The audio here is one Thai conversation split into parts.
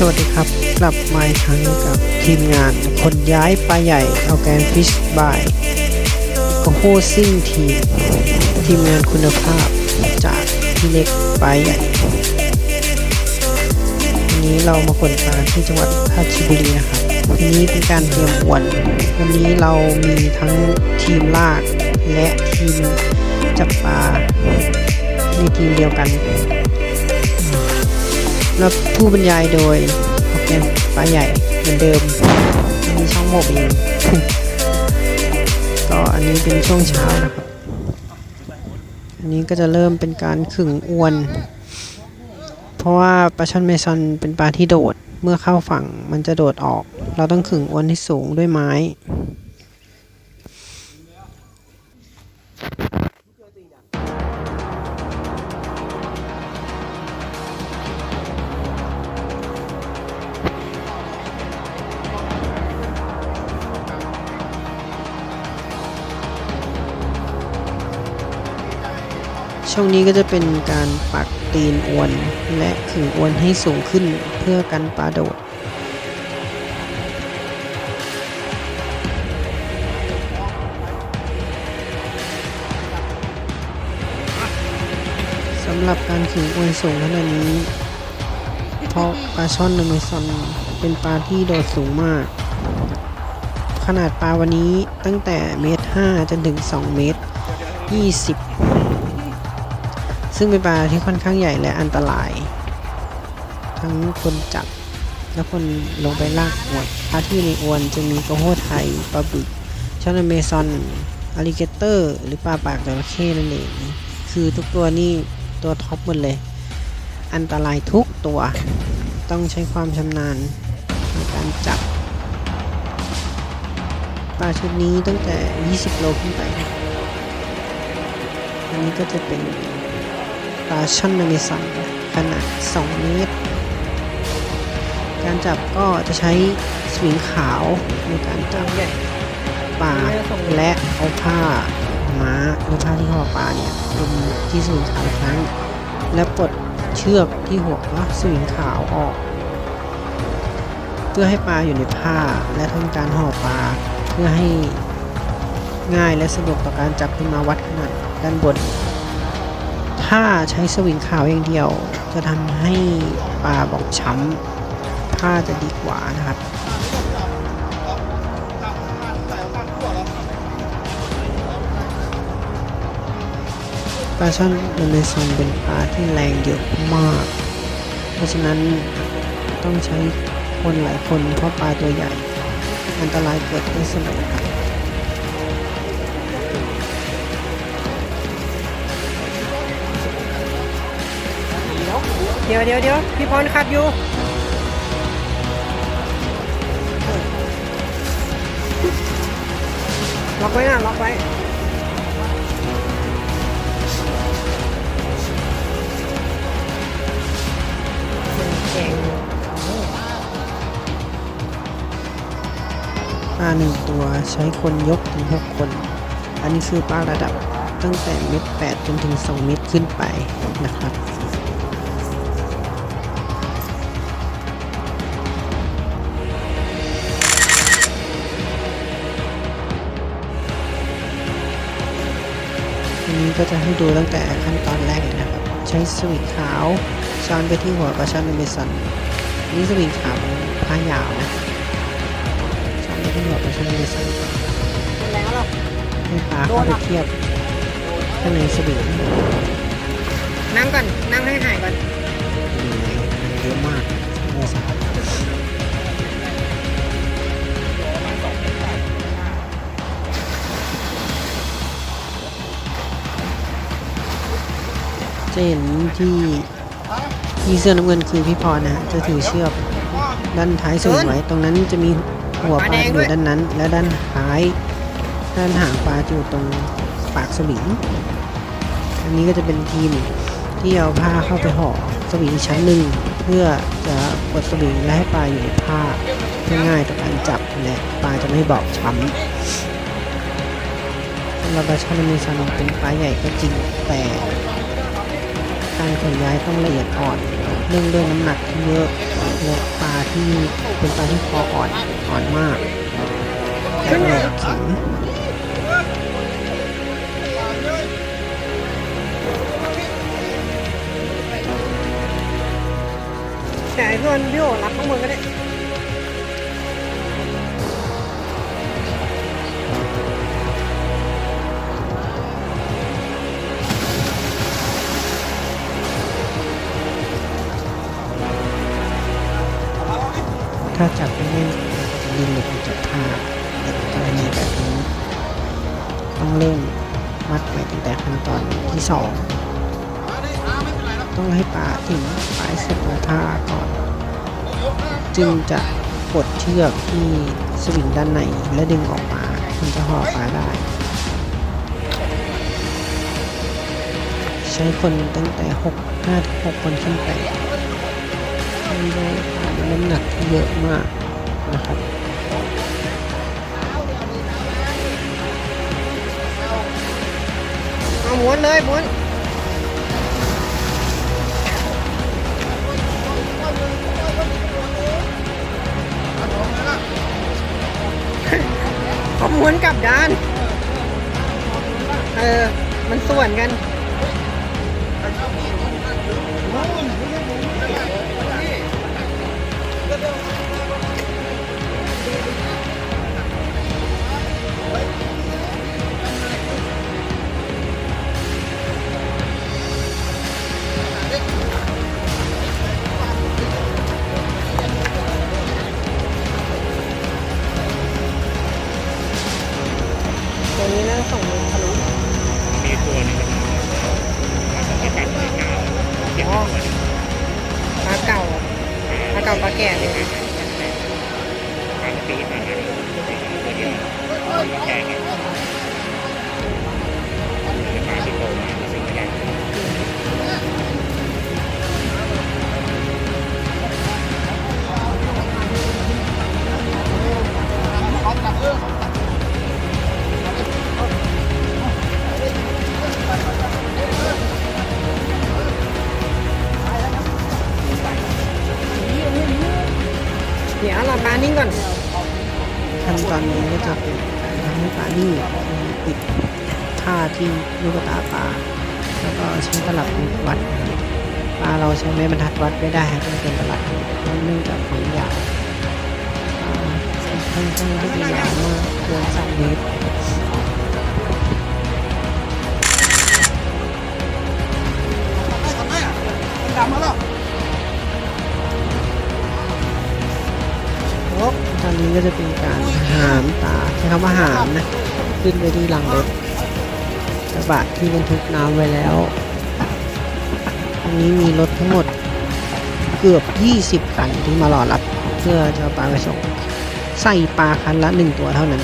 สวัสดีครับกลับมาอีกครั้งกับทีมงานคนย้ายปลาใหญ่เอาแกนฟิชบายโกโฮซิ่งทีม ทีมงานคุณภาพจากพี่เล็กปลาใหญ่วันนี้เรามาขนปลาที่จังหวัดราชบุรีนะครับวันนี้เป็นการเตรียมอวนวันนี้เรามีทั้งทีมลากและทีมจับปลาในทีมเดียวกัน รับผู้บรรยายโดยโปรแกรมปลาใหญ่เหมือนเดิมมีช่องโมบเองก็อันนี้เป็นช่วงเช้านะครับ อันนี้ก็จะเริ่มเป็นการขึงอวน เพราะว่าปลาช่อนเมซอนเป็นปลาที่โดด เมื่อเข้าฝั่งมันจะโดดออก เราต้องขึงอวนที่สูงด้วยไม้ ช่วงนี้ก็จะเป็นการปักตีนอวน และขึงอวนให้สูงขึ้นเพื่อกันปลาโดด สำหรับการขึงอวนสูงขนาดนี้ เพราะปลาช่อนอเมซอนเป็นปลาที่โดดสูงมาก ขนาดปลาวันนี้ตั้งแต่เมตร5จนถึง 2 เมตร 20 ซึ่งเป็นปลาที่ค่อนข้างใหญ่และอันตราย ทั้งคนจับและคนลงไปลากอวนปลาที่ในอวนจะมีกระโหไทยปลาบึกช่อนอเมซอนอลิเกเตอร์ หรือปลาปากจระเข้นั่นเองคือทุกตัวนี่ตัวท็อปหมดเลย อันตรายทุกตัว ต้องใช้ความชำนาญในการจับปลาชุดนี้ตั้งแต่ 20 โลขึ้นไป อันนี้ก็จะเป็น ปลาช่อนอเมซอนขนาด 2 เมตร การจับก็จะใช้สวิงขาวในการจับปลาและเอาผ้าม้าหรือผ้าที่ห่อปลาเนี่ยลงที่สวิงขาวอีกครั้ง และปลดเชือกที่หัวสวิงขาวออก เพื่อให้ปลาอยู่ในผ้าและทำการห่อปลาเพื่อให้ง่ายและสะดวกต่อการจับขึ้นมาวัดขนาดด้านบน ถ้าใช้สวิงขาวอย่างเดียว จะทำให้ปลาบอบช้ำผ้าจะดีกว่านะครับปลาช่อนอเมซอนเป็นปลาที่แรงเยอะมาก เพราะฉะนั้นต้องใช้คนหลายคนเพราะปลาตัวใหญ่ อันตรายเกิดขึ้นเสมอครับ เดี๋ยวเดี๋ยวเดี๋ยวพี่พรขัดอยู่ล็อกไว้นะล็อกไว้ปลาหนึ่งตัวใช้คนยกถึง6คน อันนี้คือปลาระดับตั้งแต่เม็ด8จนถึง2เม็ดขึ้นไปนะครับ ก็จะให้ดูตั้งแต่ขั้นตอนแรกเลยนะครับ ใช้สวิงขาวช้อนไปที่หัวปลาช่อนอเมซอนนี่สวิงขาวเป็นผ้ายาวนะช้อนไปที่หัวปลาช่อนอเมซอนแล้วหรอให้ปลาเข้าไปเทียบข้างในสวิงนั่งก่อน นั่งให้หายก่อนมีไหนเยอะมากอเมซอ จะเห็นที่ที่เสื้อน้ำเงินคือพี่พรนะฮะจะถือเชือกด้านท้ายสูงไว้ ตรงนั้นจะมีหัวปลาอยู่ด้านนั้น และด้านท้ายด้านหางปลาจะอยู่ตรงปากสวิงอันนี้ก็จะเป็นทีมที่เอาผ้าเข้าไปห่อสวิงชั้นหนึ่งเพื่อจะกดสวิงและให้ปลาอยู่ในผ้าเพื่อง่ายต่อการจับและปลาจะไม่บอบช้ำสำหรับปลาช่อนอเมซอนเป็นปลาใหญ่ก็จริงแต่ การขนย้ายต้องละเอียดอ่อนเรื่องด้วยน้ำหนักที่เยอะและปลาที่เป็นปลาที่คออ่อนอ่อนมากแต่ก็แข็งแต่ไอ้ส่อนพี่โอรับข้างบนก็ได้าจับไม่เล่นจะยิงหลุดออกจากท่าแต่กรณีแบบนี้ ต้องเล่นมัดไปตั้งแต่ขั้นตอนที่สองต้องให้ปลาถึงปลายสุดของท่าก่อน จึงจะกดเชือกที่สวิงด้านในและดึงออกมาถึงจะห่อปลาได้ ใช้คนตั้งแต่6 5ถึง6คนขึ้นไป ไม่ได้ปลาน้ำหนักเยอะมากนะครับเอาม้วนเลยม้วนเขาม้วนกลับด้าน เออ มันส่วนกัน ตัว เก่าปลาแก่เลยปลาปีปลา ดี๋ยวเราปลานิ่งก่อนขั้นตอนนี้ก็จะเป็นการทำให้ปลานิ่งติดท่าที่ลูกตาปลาแล้วก็ใช้ตลับวัดปลาเราใช้ไม้บรรทัดวัดไม่ได้ครับต้องเป็นตลับเนื่องจากความยาวอ่ค่อนข้างที่จะยาวมากเกินสองเมตรโอ้ว นี้ก็จะเป็นการหามปลาใช้คำว่าหามนะขึ้นไปที่หลังรถกระบะที่บรรทุกน้ำไว้แล้วตรงนี้มีรถทั้งหมดเกือบ 20 คันที่มารอรับ เพื่อจะปลาไปส่งใส่ปลาคันละหนึ่งตัวเท่านั้น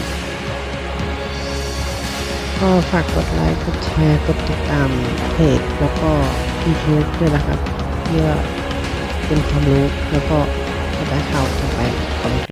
ก็ฝากกดไลค์กดแชร์กดติดตามเพจแล้วก็ YouTube ด้วยนะครับ เพื่อเป็นความรู้แล้วก็กระจายข่าวต่อไปขอบคุณ